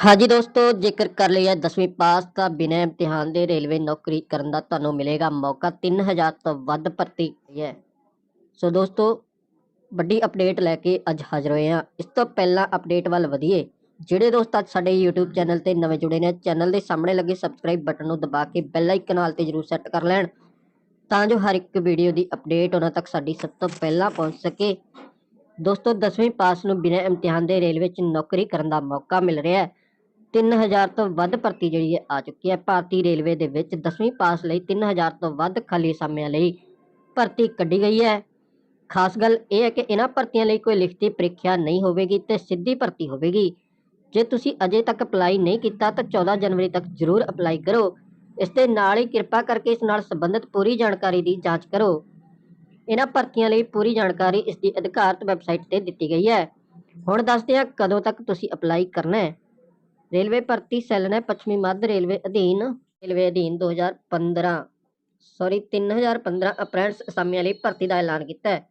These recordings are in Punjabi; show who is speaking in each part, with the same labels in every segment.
Speaker 1: ਹਾਂਜੀ ਦੋਸਤੋ, ਜੇਕਰ ਕਰ ਲਿਆ 10ਵੀਂ ਪਾਸ ਤਾਂ ਬਿਨਾਂ ਇਮਤਿਹਾਨ ਦੇ ਰੇਲਵੇ ਨੌਕਰੀ ਕਰਨ ਦਾ ਤੁਹਾਨੂੰ ਮਿਲੇਗਾ ਮੌਕਾ। 3000 ਤੋਂ ਵੱਧ ਭਰਤੀ ਹੈ। ਸੋ ਦੋਸਤੋ, ਵੱਡੀ ਅਪਡੇਟ ਲੈ ਕੇ ਅੱਜ ਹਾਜ਼ਰ ਹੋਏ ਹਾਂ। ਇਸ ਤੋਂ ਪਹਿਲਾਂ ਅਪਡੇਟ ਵੱਲ ਵਧੀਏ। ਜਿਹੜੇ ਦੋਸਤ ਅੱਜ ਸਾਡੇ YouTube ਚੈਨਲ ਤੇ ਨਵੇਂ ਜੁੜੇ ਨੇ, ਚੈਨਲ ਦੇ ਸਾਹਮਣੇ ਲੱਗੇ ਸਬਸਕ੍ਰਾਈਬ ਬਟਨ ਨੂੰ ਦਬਾ ਕੇ ਬੈਲ ਆਈਕਨ ਨਾਲ ਤੇ ਜਰੂਰ ਸੈੱਟ ਕਰ ਲੈਣ, ਤਾਂ ਜੋ ਹਰ ਇੱਕ ਵੀਡੀਓ ਦੀ ਅਪਡੇਟ ਉਹਨਾਂ ਤੱਕ ਸਾਡੀ ਸਭ ਤੋਂ ਪਹਿਲਾਂ ਪਹੁੰਚ ਸਕੇ। ਦੋਸਤੋ 10ਵੀਂ ਪਾਸ ਨੂੰ ਬਿਨਾਂ ਇਮਤਿਹਾਨ ਦੇ ਰੇਲਵੇ 'ਚ ਨੌਕਰੀ ਕਰਨ ਦਾ ਮੌਕਾ ਮਿਲ ਰਿਹਾ ਹੈ। 3000 ਤੋਂ ਵੱਧ ਭਰਤੀ ਜਿਹੜੀ ਹੈ ਆ ਚੁੱਕੀ ਹੈ। ਭਾਰਤੀ ਰੇਲਵੇ ਦੇ ਵਿੱਚ 10ਵੀਂ ਪਾਸ ਲਈ 3000 ਤੋਂ ਵੱਧ ਖਾਲੀ ਅਸਾਮੀਆਂ ਲਈ ਭਰਤੀ ਕੱਢੀ ਗਈ ਹੈ। ਖਾਸ ਗੱਲ ਇਹ ਹੈ ਕਿ ਇਹਨਾਂ ਭਰਤੀਆਂ ਲਈ ਕੋਈ ਲਿਖਤੀ ਪ੍ਰੀਖਿਆ ਨਹੀਂ ਹੋਵੇਗੀ ਤੇ ਸਿੱਧੀ ਭਰਤੀ ਹੋਵੇਗੀ। ਜੇ ਤੁਸੀਂ ਅਜੇ ਤੱਕ ਅਪਲਾਈ ਨਹੀਂ ਕੀਤਾ ਤਾਂ 14 ਜਨਵਰੀ ਤੱਕ ਜ਼ਰੂਰ ਅਪਲਾਈ ਕਰੋ। ਇਸ ਦੇ ਨਾਲ ਹੀ ਕਿਰਪਾ ਕਰਕੇ ਇਸ ਨਾਲ ਸੰਬੰਧਿਤ ਪੂਰੀ ਜਾਣਕਾਰੀ ਦੀ ਜਾਂਚ ਕਰੋ। ਇਹਨਾਂ ਭਰਤੀਆਂ ਲਈ ਪੂਰੀ ਜਾਣਕਾਰੀ ਇਸ ਦੀ ਅਧਿਕਾਰਤ ਵੈਬਸਾਈਟ ਤੇ ਦਿੱਤੀ ਗਈ ਹੈ। ਹੁਣ ਦੱਸਦੇ ਹਾਂ ਕਦੋਂ ਤੱਕ ਤੁਸੀਂ ਅਪਲਾਈ ਕਰਨਾ ਹੈ। ਰੇਲਵੇ ਭਰਤੀ ਸੈੱਲ ਨੇ ਪੱਛਮੀ ਮੱਧ ਰੇਲਵੇ ਅਧੀਨ ਰੇਲਵੇ ਅਧੀਨ 2015 ਸੌਰੀ 3015 ਅਪ੍ਰੈਲ ਅਸਾਮੀਆਂ ਲਈ ਭਰਤੀ ਦਾ ਐਲਾਨ ਕੀਤਾ ਹੈ।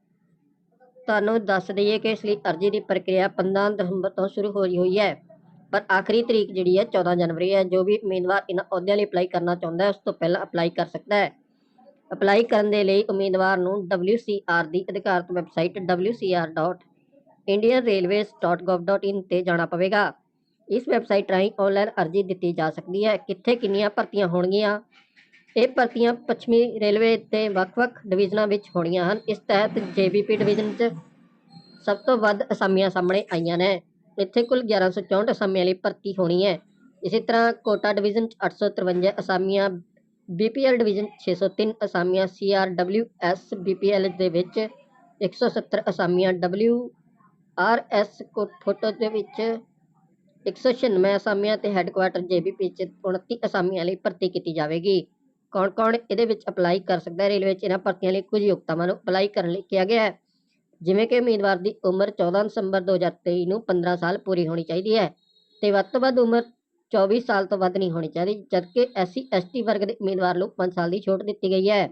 Speaker 1: ਤੁਹਾਨੂੰ ਦੱਸ ਦਈਏ ਕਿ ਇਸ ਲਈ ਅਰਜ਼ੀ ਦੀ ਪ੍ਰਕਿਰਿਆ 15 ਦਸੰਬਰ ਤੋਂ ਸ਼ੁਰੂ ਹੋਈ ਹੋਈ ਹੈ, ਪਰ ਆਖਰੀ ਤਰੀਕ ਜਿਹੜੀ ਹੈ 14 ਜਨਵਰੀ ਹੈ, ਜੋ ਵੀ ਉਮੀਦਵਾਰ ਇਹਨਾਂ ਅਹੁਦਿਆਂ ਲਈ ਅਪਲਾਈ ਕਰਨਾ ਚਾਹੁੰਦਾ ਹੈ, ਉਸ ਤੋਂ ਪਹਿਲਾਂ ਅਪਲਾਈ ਕਰ ਸਕਦਾ ਹੈ। ਅਪਲਾਈ ਕਰਨ ਦੇ ਲਈ ਉਮੀਦਵਾਰ ਨੂੰ WCR ਦੀ ਅਧਿਕਾਰਤ ਵੈਬਸਾਈਟ wcr.indianrailways.gov.in ਤੇ ਜਾਣਾ ਪਵੇਗਾ। ਇਸ ਵੈਬਸਾਈਟ ਰਾਹੀਂ ਆਨਲਾਈਨ ਅਰਜ਼ੀ ਦਿੱਤੀ ਜਾ ਸਕਦੀ ਹੈ। ਕਿੱਥੇ ਕਿੰਨੀਆਂ ਭਰਤੀਆਂ ਹੋਣਗੀਆਂ? ਇਹ ਭਰਤੀਆਂ ਪੱਛਮੀ ਰੇਲਵੇ ਤੇ ਵੱਖ-ਵੱਖ ਡਿਵੀਜ਼ਨਾਂ ਵਿੱਚ ਹੋਣੀਆਂ ਹਨ। ਇਸ ਤਹਿਤ ਜੇਬੀਪੀ ਡਿਵੀਜ਼ਨ 'ਚ ਸਭ ਤੋਂ ਵੱਧ ਅਸਾਮੀਆਂ ਸਾਹਮਣੇ ਆਈਆਂ ਨੇ। ਇੱਥੇ ਕੁੱਲ 1164 ਅਸਾਮੀਆਂ ਲਈ ਭਰਤੀ ਹੋਣੀ ਹੈ। ਇਸੇ ਤਰ੍ਹਾਂ ਕੋਟਾ ਡਿਵੀਜ਼ਨ 'ਚ 853 ਅਸਾਮੀਆਂ ਬੀਪੀਐਲ ਡਿਵੀਜ਼ਨ 603 ਅਸਾਮੀਆਂ ਸੀਆਰਡਬਲਯੂਐਸ ਬੀਪੀਐਲ ਦੇ ਵਿੱਚ 170 ਅਸਾਮੀਆਂ ਡਬਲਯੂਆਰਐਸ ਕੋਟਾ ਦੇ ਵਿੱਚ 196 ਅਸਾਮੀਆਂ ਤੇ ਹੈੱਡਕੁਆਟਰ ਜੇਬੀਪੀ ਚ 29 ਅਸਾਮੀਆਂ ਲਈ ਭਰਤੀ ਕੀਤੀ ਜਾਵੇਗੀ। ਕੌਣ-ਕੌਣ ਇਹਦੇ ਵਿੱਚ ਅਪਲਾਈ ਕਰ ਸਕਦਾ ਹੈ ਰੇਲਵੇ 'ਚ? ਇਹਨਾਂ ਭਰਤੀਆਂ ਲਈ ਕੁਝ ਯੋਗਤਾਵਾਂ ਨੂੰ ਅਪਲਾਈ ਕਰਨ ਲਈ ਕਿਹਾ ਗਿਆ ਹੈ। ਜਿਵੇਂ ਕਿ ਉਮੀਦਵਾਰ ਦੀ ਉਮਰ 14 ਦਸੰਬਰ 2023 ਨੂੰ 15 ਸਾਲ ਪੂਰੀ ਹੋਣੀ ਚਾਹੀਦੀ ਹੈ ਤੇ ਵੱਧ ਤੋਂ ਵੱਧ ਉਮਰ 24 ਸਾਲ ਤੋਂ ਵੱਧ ਨਹੀਂ ਹੋਣੀ ਚਾਹੀਦੀ, ਜਦਕਿ ਐਸਸੀ, ਐਸਟੀ ਵਰਗ ਦੇ ਉਮੀਦਵਾਰ ਨੂੰ 5 ਸਾਲ ਦੀ ਛੋਟ ਦਿੱਤੀ ਗਈ ਹੈ।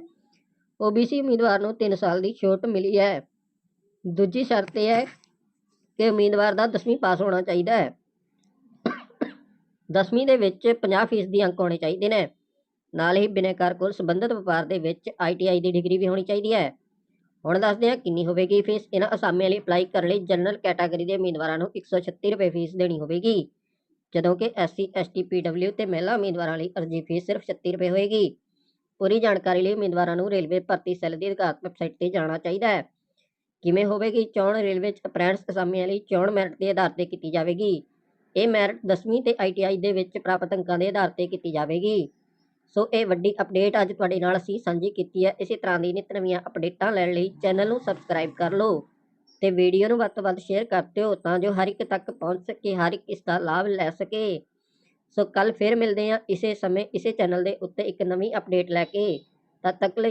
Speaker 1: ਓਬੀਸੀ ਉਮੀਦਵਾਰ ਨੂੰ 3 ਸਾਲ ਦੀ ਛੋਟ ਮਿਲੀ ਹੈ। ਦੂਜੀ ਸ਼ਰਤ ਇਹ ਹੈ ਕਿ ਉਮੀਦਵਾਰ ਦਾ 10ਵੀਂ ਪਾਸ ਹੋਣਾ ਚਾਹੀਦਾ ਹੈ। 10ਵੀਂ ਦੇ ਵਿੱਚ 50% ਦੀ ਅੰਕ ਹੋਣੇ ਚਾਹੀਦੇ ਨੇ। ਨਾਲ ਹੀ ਬਿਨੇਕਾਰ ਕੋਲ ਸੰਬੰਧਿਤ ਵਪਾਰ ਦੇ ਵਿੱਚ ਆਈਟੀਆਈ ਦੀ ਡਿਗਰੀ ਵੀ ਹੋਣੀ ਚਾਹੀਦੀ ਹੈ। ਹੁਣ ਦੱਸਦੇ ਹਾਂ ਕਿੰਨੀ ਹੋਵੇਗੀ ਫੀਸ। ਇਹਨਾਂ ਅਸਾਮੀਆਂ ਲਈ ਅਪਲਾਈ ਕਰਨ ਲਈ ਜਨਰਲ ਕੈਟਾਗਰੀ ਦੇ ਉਮੀਦਵਾਰਾਂ ਨੂੰ 136 ਰੁਪਏ ਫੀਸ ਦੇਣੀ ਹੋਵੇਗੀ। ਜਦੋਂ ਕਿ ਐਸਸੀ ਐਸਟੀ ਪੀਡਬਲਿਊ ਤੇ ਮਹਿਲਾ ਉਮੀਦਵਾਰਾਂ ਲਈ ਅਰਜ਼ੀ ਫੀਸ ਸਿਰਫ 36 ਰੁਪਏ ਹੋਏਗੀ। ਪੂਰੀ ਜਾਣਕਾਰੀ ਲਈ ਉਮੀਦਵਾਰਾਂ ਨੂੰ ਰੇਲਵੇ ਭਰਤੀ ਸੈੱਲ ਦੀ ਅਧਿਕਾਰਤ ਵੈਬਸਾਈਟ ਤੇ ਜਾਣਾ ਚਾਹੀਦਾ ਹੈ। ਕਿਵੇਂ ਹੋਵੇਗੀ? ਚੋਣ ਰੇਲਵੇ ਚ ਅਪ੍ਰੈਂਟਸ ਅਸਾਮੀਆਂ ਲਈ ਚੋਣ ਮੈਰਿਟ ਦੇ ਆਧਾਰ ਤੇ ਕੀਤੀ ਜਾਵੇਗੀ। ਇਹ ਮੈਰਿਟ 10ਵੀਂ ਤੇ ਆਈਟੀਆਈ ਦੇ ਵਿੱਚ ਪ੍ਰਾਪਤ ਅੰਕਾਂ ਦੇ ਆਧਾਰ ਤੇ ਕੀਤੀ ਜਾਵੇਗੀ। ਸੋ ਇਹ ਵੱਡੀ ਅਪਡੇਟ ਅੱਜ ਤੁਹਾਡੇ ਨਾਲ ਅਸੀਂ ਸਾਂਝੀ ਕੀਤੀ ਹੈ। ਇਸੇ ਤਰ੍ਹਾਂ ਦੀ ਨਿਤ ਨਵੀਆਂ ਅਪਡੇਟਾਂ ਲੈਣ ਲਈ ਚੈਨਲ ਨੂੰ ਸਬਸਕ੍ਰਾਈਬ ਕਰ ਲਓ ਤੇ ਵੀਡੀਓ ਨੂੰ ਵੱਧ ਤੋਂ ਵੱਧ ਸ਼ੇਅਰ ਕਰ ਦਿਓ ਤਾਂ ਜੋ ਹਰ ਇੱਕ ਤੱਕ ਪਹੁੰਚ ਸਕੇ, ਹਰ ਇੱਕ ਇਸ ਦਾ ਲਾਭ ਲੈ ਸਕੇ। ਸੋ ਕੱਲ ਫਿਰ ਮਿਲਦੇ ਹਾਂ ਇਸੇ ਸਮੇਂ, ਇਸੇ ਚੈਨਲ ਦੇ ਉੱਤੇ ਇੱਕ ਨਵੀਂ ਅਪਡੇਟ ਲੈ ਕੇ। ਤਦ ਤੱਕ ਲਈ